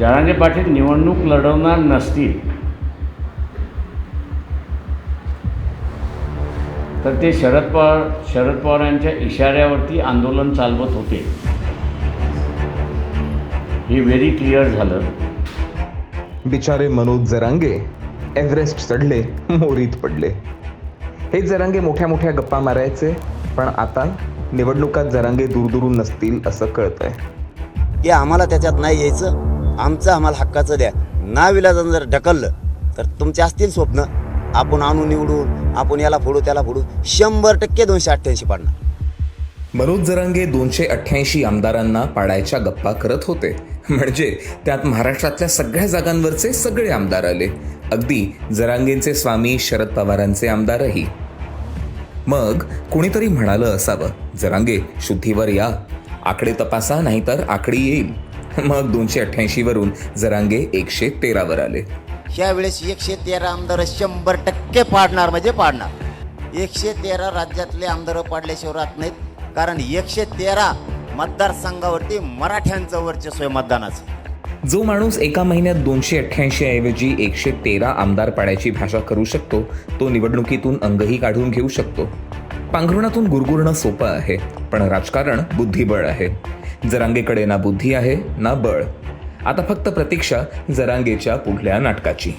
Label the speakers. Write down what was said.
Speaker 1: जरांगे पाटील निवडणूक लढवणार नसतील तर ते शरद पवार शरद पवारांच्या इशाऱ्यावरती आंदोलन चालवत होते. हे व्हेरी क्लिअर झालं.
Speaker 2: बिचारे मनोज जरांगे एव्हरेस्ट चढले मोरीत पडले. हे जरांगे मोठ्या मोठ्या गप्पा मारायचे पण आता निवडणुकात जरांगे दूरदूरून नसतील असं कळतंय.
Speaker 3: की आम्हाला त्याच्यात नाही यायचं. आमचं आम्हाला हक्काचं द्या. नाविलाजन जर ढकललं तर तुमचे असतील स्वप्न. आपण आणून निवडून आपण याला फोडू त्याला फोडू. शंभर टक्के दोनशे अठ्ठ्याऐंशी पाडणार.
Speaker 2: मनोज जरांगे दोनशे अठ्ठ्याऐंशी आमदारांना पाडायच्या गप्पा करत होते. म्हणजे त्यात महाराष्ट्रातल्या सगळ्या जागांवरचे सगळे आमदार आले. अगदी जरांगेंचे स्वामी शरद पवारांचे आमदारही. मग कुणीतरी म्हणालं असावं जरांगे शुद्धीवर या. आकडे तपासा नाहीतर आकडी येईल. मग दोनशे अठ्ठ्याऐंशी वरून जरांगे एकशे तेरावर आले.
Speaker 3: ह्या वेळेस एकशे तेरा आमदार शंभर टक्के पाडणार म्हणजे पाडणार. एकशे तेरा राज्यातले आमदार पाडल्याशिवाय राहत नाहीत. कारण एकशे तेरा मतदारसंघावरती मराठ्यांचं वर्चस्व आहे मतदानाचं.
Speaker 2: जो माणूस एका महिन्यात दोनशे अठ्ठ्याऐंशी ऐवजी एकशे तेरा आमदार पाड्याची भाषा करू शकतो तो निवडणुकीतून अंगही काढून घेऊ शकतो. पांघरुणातून गुरगुरणं सोपं आहे पण राजकारण बुद्धिबळ आहे. जरांगेकडे ना बुद्धी आहे ना बळ. आता फक्त प्रतीक्षा जरांगेच्या पुढल्या नाटकाची.